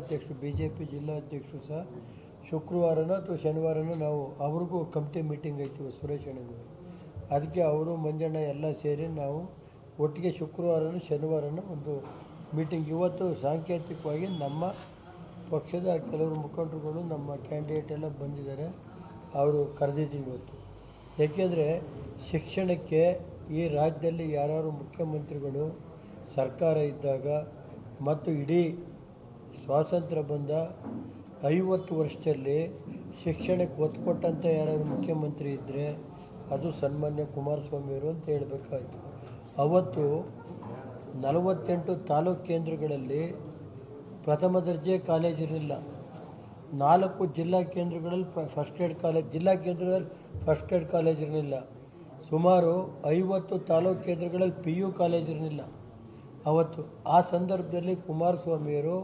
ಜಿಲ್ಲಾಧ್ಯಕ್ಷರು B J P ಜಿಲ್ಲಾಧ್ಯಕ್ಷರು ಸಹ ಶುಕ್ರವಾರನೋ ಅಥವಾ ಶನಿವಾರನೋ ನಾವು ಅವ್ರಿಗೂ ಕಮಿಟಿ ಮೀಟಿಂಗ್ ಐತಿ ಸುರೇಶ್ ಅಣ್ಣಗೂ ಅದಕ್ಕೆ ಅವರು, ಮಂಜಣ್ಣ ಎಲ್ಲ ಸೇರಿ ನಾವು ಒಟ್ಟಿಗೆ ಶುಕ್ರವಾರನ ಶನಿವಾರನ ಒಂದು ಮೀಟಿಂಗ್. ಇವತ್ತು ಸಾಂಕೇತಿಕವಾಗಿ ನಮ್ಮ ಪಕ್ಷದ ಕೆಲವರು ಮುಖಂಡರುಗಳು, ನಮ್ಮ ಕ್ಯಾಂಡಿಡೇಟ್ ಎಲ್ಲ ಬಂದಿದ್ದಾರೆ. ಅವರು ಕರೆದಿದ್ದೀವಿ ಇವತ್ತು. ಏಕೆಂದರೆ ಶಿಕ್ಷಣಕ್ಕೆ ಈ ರಾಜ್ಯದಲ್ಲಿ ಯಾರ್ಯಾರು ಮುಖ್ಯಮಂತ್ರಿಗಳು ಸರ್ಕಾರ ಇದ್ದಾಗ ಮತ್ತು ಇಡೀ ಸ್ವಾತಂತ್ರ್ಯ ಬಂದ ಐವತ್ತು ವರ್ಷದಲ್ಲಿ ಶಿಕ್ಷಣಕ್ಕೆ ಒತ್ತು ಕೊಟ್ಟಂಥ ಯಾರಾದ್ರು ಮುಖ್ಯಮಂತ್ರಿ ಇದ್ದರೆ ಅದು ಸನ್ಮಾನ್ಯ ಕುಮಾರಸ್ವಾಮಿಯವರು ಅಂತ ಹೇಳಬೇಕಾಯ್ತು. ಅವತ್ತು ನಲವತ್ತೆಂಟು ತಾಲೂಕು ಕೇಂದ್ರಗಳಲ್ಲಿ ಪ್ರಥಮ ದರ್ಜೆ ಕಾಲೇಜ್ ಇರಲಿಲ್ಲ. ನಾಲ್ಕು ಜಿಲ್ಲಾ ಕೇಂದ್ರಗಳಲ್ಲಿ ಫಸ್ಟ್ ಏಡ್ ಕಾಲೇಜ್ ಜಿಲ್ಲಾ ಕೇಂದ್ರದಲ್ಲಿ ಫಸ್ಟ್ ಏಡ್ ಕಾಲೇಜ್ ಇರಲಿಲ್ಲ. ಸುಮಾರು ಐವತ್ತು ತಾಲೂಕು ಕೇಂದ್ರಗಳಲ್ಲಿ ಪಿ ಯು ಕಾಲೇಜ್ ಇರಲಿಲ್ಲ. ಅವತ್ತು ಆ ಸಂದರ್ಭದಲ್ಲಿ ಕುಮಾರಸ್ವಾಮಿಯವರು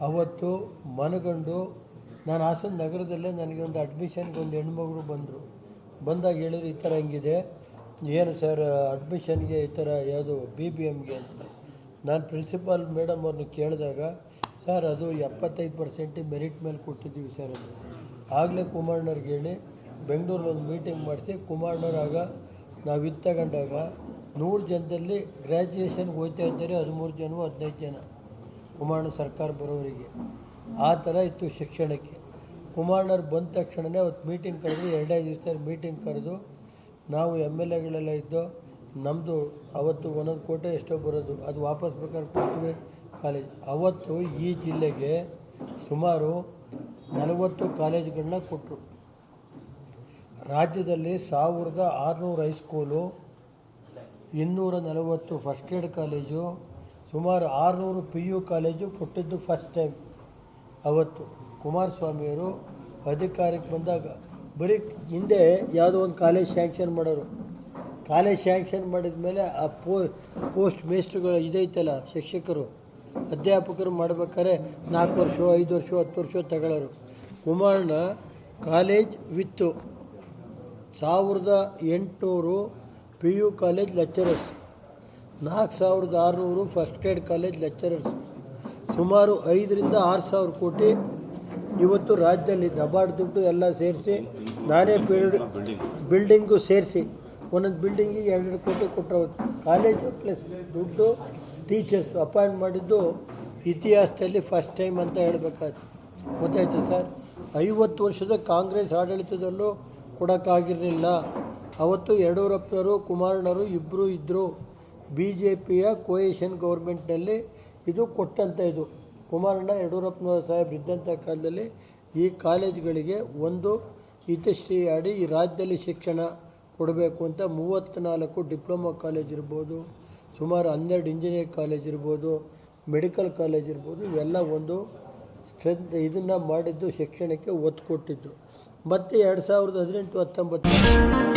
ಅವತ್ತು ಮನಗಂಡು ನಾನು ಹಾಸನ ನಗರದಲ್ಲೇ ನನಗೆ ಒಂದು ಅಡ್ಮಿಷನ್ಗೆ ಒಂದು ಹೆಣ್ಮಗಳು ಬಂದರು. ಬಂದಾಗ ಹೇಳಿದ್ರು, ಈ ಥರ ಹಿಂಗಿದೆ. ಏನು ಸರ್ ಅಡ್ಮಿಷನ್ಗೆ ಈ ಥರ ಯಾವುದು ಬಿ ಬಿ ಎಮ್ಗೆ ಅಂತ. ನಾನು ಪ್ರಿನ್ಸಿಪಾಲ್ ಮೇಡಮ್ ಅವ್ರನ್ನ ಕೇಳಿದಾಗ, ಸರ್, ಅದು ಎಪ್ಪತ್ತೈದು ಪರ್ಸೆಂಟ್ ಮೆರಿಟ್ ಮೇಲೆ ಕೊಟ್ಟಿದ್ದೀವಿ ಸರ್ ಅದು. ಆಗಲೇ ಕುಮಾರ್ನವ್ರಿಗೆ ಹೇಳಿ ಬೆಂಗಳೂರಲ್ಲಿ ಒಂದು ಮೀಟಿಂಗ್ ಮಾಡಿಸಿ ಕುಮಾರ್ನವ್ರಾಗ ನಾವು ಇದು ತಗೊಂಡಾಗ ನೂರು ಜನದಲ್ಲಿ ಗ್ರ್ಯಾಜುಯೇಷನ್ಗೆ ಹೋಗ್ತಾ ಇದ್ದಾರೆ, ಹದಿಮೂರು ಜನ, ಹದಿನೈದು ಜನ. ಕುಮಾರಣ್ಣ ಸರ್ಕಾರ ಬರೋರಿಗೆ ಆ ಥರ ಇತ್ತು ಶಿಕ್ಷಣಕ್ಕೆ. ಕುಮಾರಣ್ಣವ್ರು ಬಂದ ತಕ್ಷಣವೇ ಅವತ್ತು ಮೀಟಿಂಗ್ ಕರೆದು, ಎರಡೇ ದಿವಸ ಮೀಟಿಂಗ್ ಕರೆದು, ನಾವು ಎಂ ಎಲ್ ಎಗಳೆಲ್ಲ ಇದ್ದು ನಮ್ಮದು ಅವತ್ತು ಒಂದೊಂದು ಕೋಟೆ ಎಷ್ಟೋ ಬರೋದು, ಅದು ವಾಪಸ್ ಬೇಕಾದ್ರೆ ಕೊಡ್ತೀವಿ ಕಾಲೇಜ್ ಅವತ್ತು ಈ ಜಿಲ್ಲೆಗೆ ಸುಮಾರು ನಲವತ್ತು ಕಾಲೇಜ್ಗಳನ್ನ ಕೊಟ್ಟರು ರಾಜ್ಯದಲ್ಲಿ ಸಾವಿರದ ಆರುನೂರು ಹೈಸ್ಕೂಲು ಇನ್ನೂರ ನಲವತ್ತು ಫಸ್ಟ್ ಏಡ್ ಕಾಲೇಜು ಸುಮಾರು ಆರುನೂರು ಪಿ ಯು ಕಾಲೇಜು ಕೊಟ್ಟಿದ್ದು ಫಸ್ಟ್ ಟೈಮ್ ಅವತ್ತು ಕುಮಾರಸ್ವಾಮಿಯವರು ಅಧಿಕಾರಕ್ಕೆ ಬಂದಾಗ ಬರೀ ಹಿಂದೆ ಯಾವುದೋ ಒಂದು ಕಾಲೇಜ್ ಸ್ಯಾಂಕ್ಷನ್ ಮಾಡೋರು. ಕಾಲೇಜ್ ಸ್ಯಾಂಕ್ಷನ್ ಮಾಡಿದ ಮೇಲೆ ಆ ಪೋ ಪೋಸ್ಟ್ ಮೇಸ್ಟ್ರುಗಳು ಇದೈತಲ್ಲ ಶಿಕ್ಷಕರು, ಅಧ್ಯಾಪಕರು ಮಾಡ್ಬೇಕಾದ್ರೆ ನಾಲ್ಕು ವರ್ಷ, ಐದು ವರ್ಷ, ಹತ್ತು ವರ್ಷ ತಗೊಳ್ಳೋರು. ಕುಮಾರ್ನ ಕಾಲೇಜ್ ವಿತ್ತು. ಸಾವಿರದ ಎಂಟುನೂರು ಪಿ ಯು ಕಾಲೇಜ್ ಲೆಕ್ಚರರ್ಸ್ ನಾಲ್ಕು ಸಾವಿರದ ಆರುನೂರು ಫಸ್ಟ್ ಗ್ರೇಡ್ ಕಾಲೇಜ್ ಲೆಕ್ಚರರ್ಸ್ ಸುಮಾರು ಐದರಿಂದ ಆರು ಸಾವಿರ ಕೋಟಿ ಇವತ್ತು ರಾಜ್ಯದಲ್ಲಿ ದಬಾಡ್ ದುಡ್ಡು ಎಲ್ಲ ಸೇರಿಸಿ, ನಾನೇ ಬಿಲ್ಡ್ ಬಿಲ್ಡಿಂಗು ಸೇರಿಸಿ, ಒಂದೊಂದು ಬಿಲ್ಡಿಂಗಿಗೆ ಎರಡೆರಡು ಕೋಟಿ ಕೊಟ್ಟರು ಕಾಲೇಜು ಪ್ಲಸ್ ದುಡ್ಡು ಟೀಚರ್ಸ್ ಅಪಾಯಿಂಟ್ ಮಾಡಿದ್ದು ಇತಿಹಾಸದಲ್ಲಿ ಫಸ್ಟ್ ಟೈಮ್ ಅಂತ ಹೇಳಬೇಕಾಯ್ತು. ಗೊತ್ತಾಯ್ತು ಸರ್? ಐವತ್ತು ವರ್ಷದ ಕಾಂಗ್ರೆಸ್ ಆಡಳಿತದಲ್ಲೂ ಕೊಡೋಕ್ಕಾಗಿರಲಿಲ್ಲ. ಅವತ್ತು ಯಡಿಯೂರಪ್ಪನವರು ಕುಮಾರಣ್ಣವರು ಇಬ್ಬರು ಇದ್ದರು ಬಿ ಜೆ ಪಿಯ ಕೋಯೇಷನ್ ಗೌರ್ಮೆಂಟ್ನಲ್ಲಿ ಇದು ಕೊಟ್ಟಂಥ ಇದು. ಕುಮಾರಣ್ಣ ಯಡಿಯೂರಪ್ಪನವರ ಸಾಹೇಬ್ರು ಇದ್ದಂಥ ಕಾಲದಲ್ಲಿ ಈ ಕಾಲೇಜುಗಳಿಗೆ ಒಂದು ಹಿತಶ್ರೀ ಆಡಿ ಈ ರಾಜ್ಯದಲ್ಲಿ ಶಿಕ್ಷಣ ಕೊಡಬೇಕು ಅಂತ ಮೂವತ್ತ್ನಾಲ್ಕು ಡಿಪ್ಲೊಮಾ ಕಾಲೇಜ್ ಇರ್ಬೋದು, ಸುಮಾರು ಹನ್ನೆರಡು ಇಂಜಿನಿಯರಿಂಗ್ ಕಾಲೇಜ್ ಇರ್ಬೋದು ಮೆಡಿಕಲ್ ಕಾಲೇಜ್ ಇರ್ಬೋದು, ಇವೆಲ್ಲ ಒಂದು ಸ್ಟ್ರೆಂತ್ ಇದನ್ನು ಮಾಡಿದ್ದು ಶಿಕ್ಷಣಕ್ಕೆ ಒತ್ತು ಕೊಟ್ಟಿದ್ದು. ಮತ್ತು ಎರಡು ಸಾವಿರದ ಹದಿನೆಂಟು ಹತ್ತೊಂಬತ್ತು